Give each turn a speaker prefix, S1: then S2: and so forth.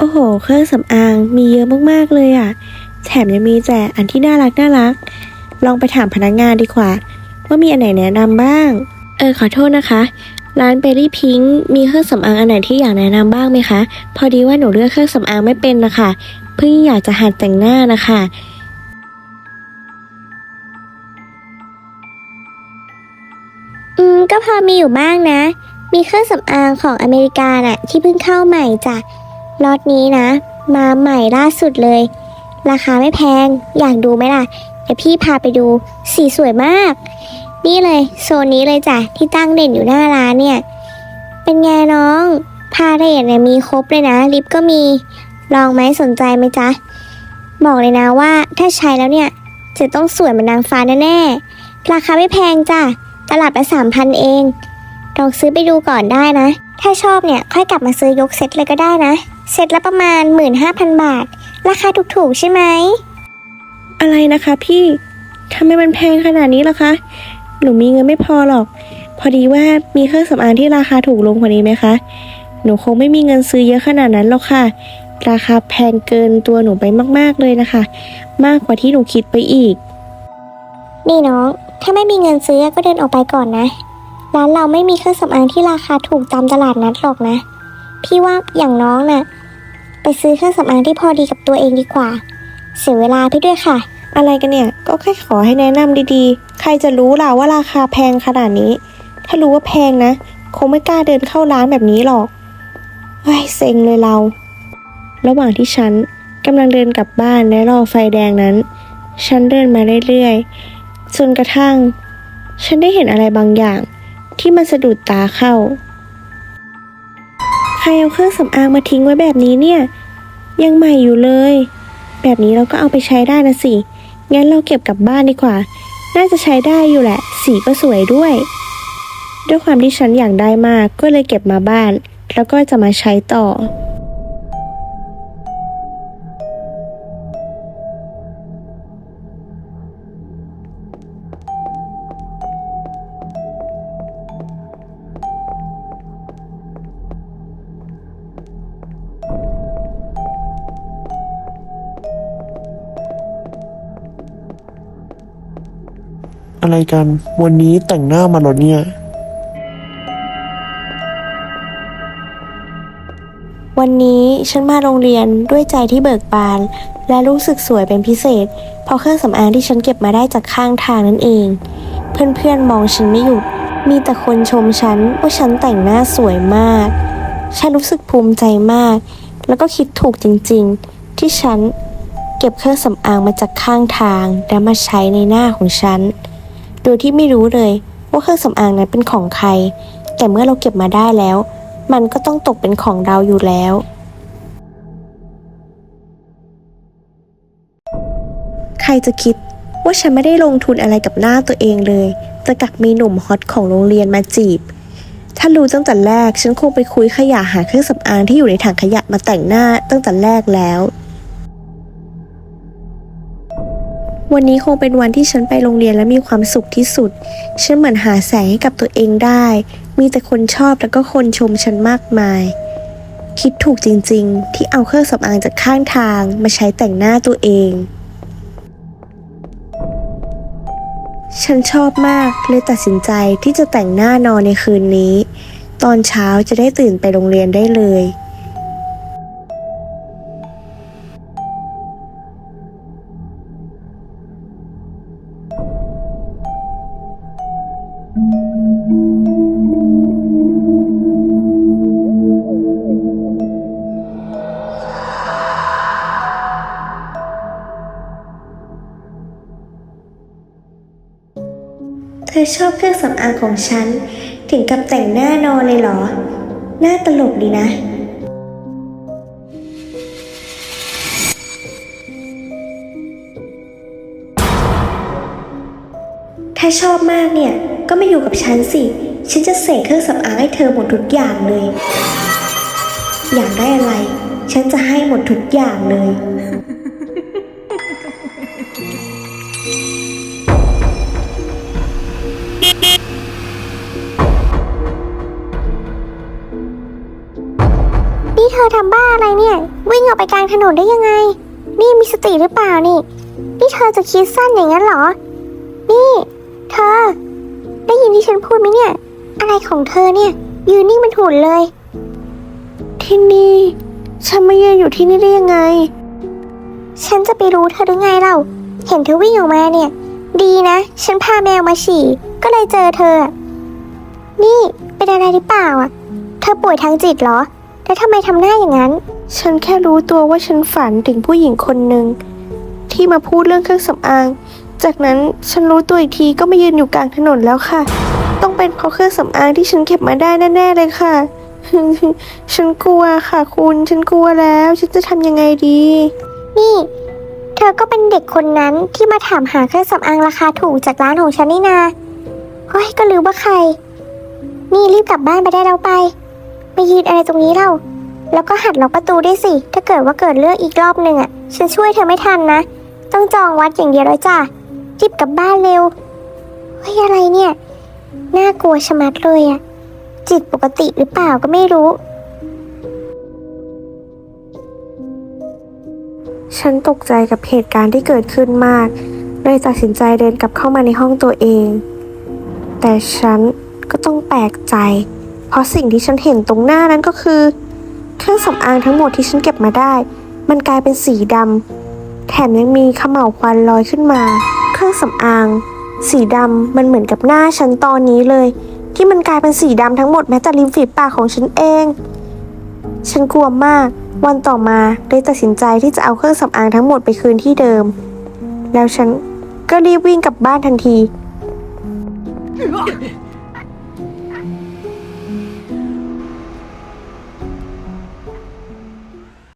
S1: โอ้โห เครื่องสำอางมีเยอะมากๆเลยอะ แถมยังมีแต่อันที่น่ารักน่ารัก ลองไปถามพนักงานดีกว่า ว่ามีอันไหนแนะนำบ้าง เออขอโทษนะคะ ร้านเบลลี่พิงมีเครื่องสำอางอันไหนที่อยากแนะนำบ้างไหมคะ พอดีว่าหนูเลือกเครื่องสำอางไม่เป็นนะคะ เพิ่งอยากจะหัดแต่งหน้านะคะ
S2: อืมก็พอมีอยู่บ้างนะ มีเครื่องสำอางของอเมริกาน่ะที่เพิ่งเข้าใหม่จ้ะ ล็อตนี้นะ มาใหม่ล่าสุดเลย ราคาไม่แพงอยากดูไหมล่ะเดี๋ยวพี่พาไปดูสีสวยมาก นี่เลยโซนนี้เลยจ้ะที่ตั้งเด่นอยู่หน้าร้านเนี่ย เป็นไงน้อง พาเรทเนี่ยมีครบเลยนะ ลิปก็มีลองไหมสนใจไหมจ๊ะ บอกเลยนะว่าถ้าใช้แล้วเนี่ย จะต้องสวยเหมือนนางฟ้าแน่ๆราคาไม่แพงจ้ะตลับละสามพันเองลองซื้อไปดูก่อนได้นะ ถ้าชอบเนี่ยค่อยกลับมาซื้อยกเซ็ตเลยก็ได้นะ เซ็ตละประมาณ 15,000 บาท ราคาถูกๆใช่ไหม
S1: อะไรนะคะพี่ทำไมมันแพงขนาดนี้ล่ะคะ หนูมีเงินไม่พอหรอก พอดีว่ามีเครื่องสำอางที่ราคาถูกลงกว่านี้ไหมคะ หนูคงไม่มีเงินซื้อเยอะขนาดนั้นหรอกค่ะ ราคาแพงเกินตัวหนูไปมากๆเลยนะคะ มากกว่าที่หนูคิดไปอีก
S2: นี่น้อง ถ้าไม่มีเงินซื้อก็เดินออกไปก่อนนะ ร้านเราไม่มีเครื่องสำอางที่ราคาถูกตามตลาดนัดหรอกนะ พี่ว่าอย่างน้องน่ะ ไปซื้อเครื่องสำอางที่พอดีกับตัวเองดีกว่า เสียเวลาพี่ด้วยค่ะ
S1: อะไรกันเนี่ย ก็แค่ขอให้แนะนำดีๆ ใครจะรู้ล่ะว่าราคาแพงขนาดนี้ ถ้ารู้ว่าแพงนะ คงไม่กล้าเดินเข้าร้านแบบนี้หรอกเฮ้ยเซ็งเลยเรา ระหว่างที่ฉันกำลังเดินกลับบ้านและรอไฟแดงนั้น ฉันเดินมาเรื่อยๆจนกระทั่ง ฉันได้เห็นอะไรบางอย่าง ที่มันสะดุดตาเข้า ใครเอาเครื่องสำอางมาทิ้งไว้แบบนี้เนี่ย ยังใหม่อยู่เลย แบบนี้เราก็เอาไปใช้ได้นะสิ งั้นเราเก็บกลับบ้านดีกว่า น่าจะใช้ได้อยู่แหละ สีก็สวยด้วย ด้วยความที่ฉันอยากได้มากก็เลยเก็บมาบ้าน แล้วก็จะมาใช้ต่อ
S3: อะไรกัน วันนี้แต่งหน้ามาหรอเนี่ย
S1: วันนี้ฉันมาโรงเรียนด้วยใจที่เบิกบาน และรู้สึกสวยเป็นพิเศษ เพราะเครื่องสำอางที่ฉันเก็บมาได้จากข้างทางนั่นเอง เพื่อนๆมองฉันไม่หยุด มีแต่คนชมฉันว่าฉันแต่งหน้าสวยมาก ฉันรู้สึกภูมิใจมาก แล้วก็คิดถูกจริงๆ ที่ฉันเก็บเครื่องสำอางมาจากข้างทาง แล้วมาใช้ในหน้าของฉัน โดยที่ไม่รู้เลยว่าเครื่องสำอางนั้นเป็นของใคร แต่เมื่อเราเก็บมาได้แล้ว มันก็ต้องตกเป็นของเราอยู่แล้ว ใครจะคิดว่าฉันไม่ได้ลงทุนอะไรกับหน้าตัวเองเลย แต่กลับมีหนุ่มฮอตของโรงเรียนมาจีบ ถ้ารู้ตั้งแต่แรก ฉันคงไปคุยขยะหาเครื่องสำอางที่อยู่ในถังขยะมาแต่งหน้าตั้งแต่แรกแล้ว วันนี้คงเป็นวันที่ฉันไปโรงเรียนและมีความสุขที่สุด ฉันเหมือนหาแสงให้กับตัวเองได้ มีแต่คนชอบแล้วก็คนชมฉันมากมาย คิดถูกจริงๆ ที่เอาเครื่องสำอางจากข้างทางมาใช้แต่งหน้าตัวเอง ฉันชอบมากเลยตัดสินใจที่จะแต่งหน้านอนในคืนนี้ ตอนเช้าจะได้ตื่นไปโรงเรียนได้เลย เธอชอบเครื่องสำอางของฉัน ถึงกับแต่งหน้านอนเลยเหรอ หน้าตลกดีนะ ถ้าชอบมากเนี่ย ก็มาอยู่กับฉันสิ ฉันจะเสกเครื่องสำอางให้เธอหมดทุกอย่างเลย อยากได้อะไร ฉันจะให้หมดทุกอย่างเลย
S2: ธอทำบ้าอะไรเนี่ย วิ่งออกไปกลางถนนได้ยังไง นี่มีสติหรือเปล่านี่ นี่เธอจะคิดสั้นอย่างนั้นเหรอ นี่ เธอ ได้ยินที่ฉันพูดไหมเนี่ย อะไรของเธอเนี่ยยืนนิ่งเป็นหุ่นเลย
S1: ที่นี่ ฉันมายืนอยู่ที่นี่ได้ยังไง
S2: ฉันจะไปรู้เธอหรือไงเราเห็นเธอวิ่งออกมาเนี่ย ดีนะ ฉันพาแมวมาฉี่ ก็เลยเจอเธอ นี่เป็นอะไรหรือเปล่าอะ เธอป่วยทางจิตเหรอ แล้วทำไมทำหน้าอย่างนั้น
S1: ฉันแค่รู้ตัวว่าฉันฝันถึงผู้หญิงคนหนึ่งที่มาพูดเรื่องเครื่องสำอาง จากนั้นฉันรู้ตัวอีกทีก็มายืนอยู่กลางถนนแล้วค่ะ ต้องเป็นเพราะเครื่องสำอางที่ฉันเก็บมาได้แน่ๆเลยค่ะ ฉันกลัวค่ะคุณ ฉันกลัวแล้ว ฉันจะทำยังไงดี
S2: นี่ เธอก็เป็นเด็กคนนั้นที่มาถามหาเครื่องสำอางราคาถูกจากร้านของฉันนี่นาเฮ้ยก็ลืมว่าใคร นี่รีบกลับบ้านไปได้แล้วไป มายืนอะไรตรงนี้เราแล้วก็หัดล็อกประตูด้วยสิ ถ้าเกิดว่าเกิดเรื่องอีกรอบหนึ่งอะ ฉันช่วยเธอไม่ทันนะ ต้องจองวัดอย่างเดียวเลยจ้ะรีบกลับบ้านเร็ว เฮ้ยอะไรเนี่ย น่ากลัวชะมัดเลยอะ จิตปกติหรือเปล่าก็ไม่รู้
S1: ฉันตกใจกับเหตุการณ์ที่เกิดขึ้นมาก เลยตัดสินใจเดินกลับเข้ามาในห้องตัวเอง แต่ฉันก็ต้องแปลกใจ เพราะสิ่งที่ฉันเห็นตรงหน้านั้นก็คือ เครื่องสำอางทั้งหมดที่ฉันเก็บมาได้ มันกลายเป็นสีดำแถมยังมีขม่าวควันลอยขึ้นมา เครื่องสำอาง สีดำมันเหมือนกับหน้าฉันตอนนี้เลย ที่มันกลายเป็นสีดำทั้งหมดแม้แต่ริมฝีปากของฉันเอง ฉันกลัวมาก วันต่อมาเลยตัดสินใจที่จะเอาเครื่องสำอางทั้งหมดไปคืนที่เดิม แล้วฉันก็รีบวิ่งกลับบ้านทันที